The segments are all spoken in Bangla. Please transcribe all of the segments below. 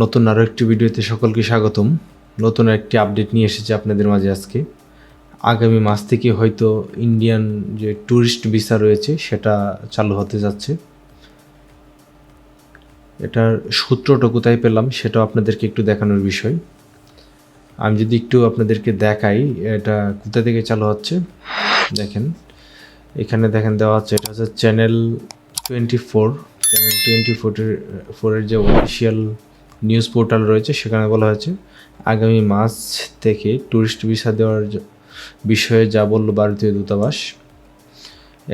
নতুন আরও একটি ভিডিওতে সকলকে স্বাগতম। নতুন একটি আপডেট নিয়ে এসেছি আপনাদের মাঝে আজকে। আগামী মাস থেকে হয়তো ইন্ডিয়ান যে ট্যুরিস্ট ভিসা রয়েছে, সেটা চালু হতে যাচ্ছে। এটার সূত্রটা কোথায় পেলাম, সেটাও আপনাদেরকে একটু দেখানোর বিষয়। আমি যদি একটু আপনাদেরকে দেখাই, এটা কোথা থেকে চালু হচ্ছে? দেখেন, এখানে দেখেন দেওয়া হচ্ছে এটা হচ্ছে channel twenty four channel twenty ফোরের ফোরের যে অফিসিয়াল নিউজ পোর্টাল রয়েছে, সেখানে বলা হয়েছে, আগামী মাস থেকে ট্যুরিস্ট ভিসা দেওয়ার বিষয়ে যা বলল ভারতীয় দূতাবাস।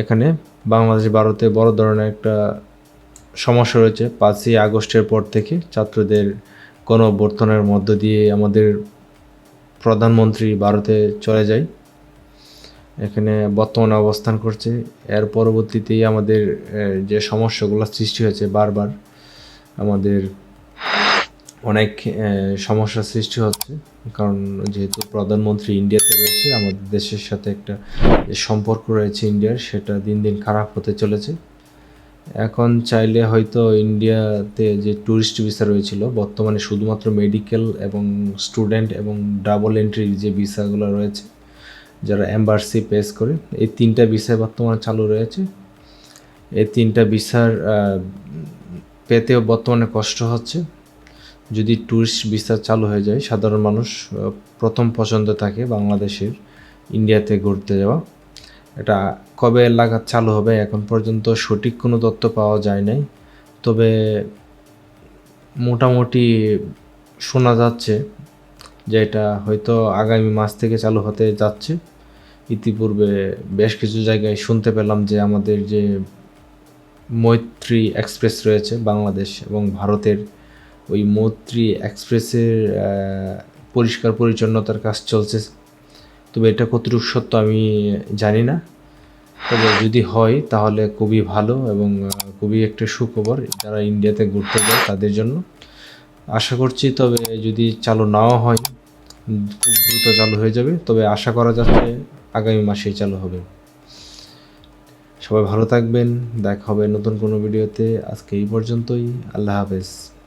এখানে বাংলাদেশ, ভারতে বড় ধরনের একটা সমস্যা রয়েছে। পাঁচই আগস্টের পর থেকে ছাত্রদের কোনো গণঅভ্যর্থনের মধ্য দিয়ে আমাদের প্রধানমন্ত্রী ভারতে চলে যায়। এখানে বর্তমানে অবস্থান করছে। এর পরবর্তীতেই আমাদের যে সমস্যাগুলো সৃষ্টি হয়েছে বারবার, আমাদের অনেক সমস্যার সৃষ্টি হচ্ছে। কারণ যেহেতু প্রধানমন্ত্রী ইন্ডিয়াতে রয়েছে, আমাদের দেশের সাথে একটা যে সম্পর্ক রয়েছে ইন্ডিয়ার, সেটা দিন দিন খারাপ হতে চলেছে। এখন চাইলে হয়তো ইন্ডিয়াতে যে ট্যুরিস্ট ভিসা রয়েছিল, বর্তমানে শুধুমাত্র মেডিকেল এবং স্টুডেন্ট এবং ডাবল এন্ট্রি যে ভিসাগুলো রয়েছে, যারা এম্বাসি পেস করে, এই তিনটা ভিসা বর্তমানে চালু রয়েছে। এই তিনটা ভিসার পেতেও বর্তমানে কষ্ট হচ্ছে। যদি ট্যুরিস্ট ভিসা চালু হয়ে যায়, সাধারণ মানুষ প্রথম পছন্দ থাকে বাংলাদেশের ইন্ডিয়াতে ঘুরতে যাওয়া। এটা কবে লাগাত চালু হবে, এখন পর্যন্ত সঠিক কোনো তথ্য পাওয়া যায় নাই। তবে মোটামুটি শোনা যাচ্ছে যে এটা হয়তো আগামী মাস থেকে চালু হতে যাচ্ছে। ইতিপূর্বে বেশ কিছু জায়গায় শুনতে পেলাম যে আমাদের যে মৈত্রী এক্সপ্রেস রয়েছে, বাংলাদেশ এবং ভারতের ওই মৈত্রী এক্সপ্রেসের পরিষ্কার পরিচ্ছন্নতার কাজ চলছে। তবে এটা কতটুকু সত্য আমি জানি না। তবে যদি হয় তাহলে খুবই ভালো এবং খুবই একটা সুখবর যারা ইন্ডিয়াতে ঘুরতে যায় তাদের জন্য। আশা করছি তবে যদি চালু নাও হয়, খুব দ্রুত চালু হয়ে যাবে। তবে আশা করা যাচ্ছে আগামী মাসেই চালু হবে। সবাই ভালো থাকবেন। দেখা হবে নতুন কোনো ভিডিওতে। আজকে এই পর্যন্তই। আল্লাহ হাফেজ।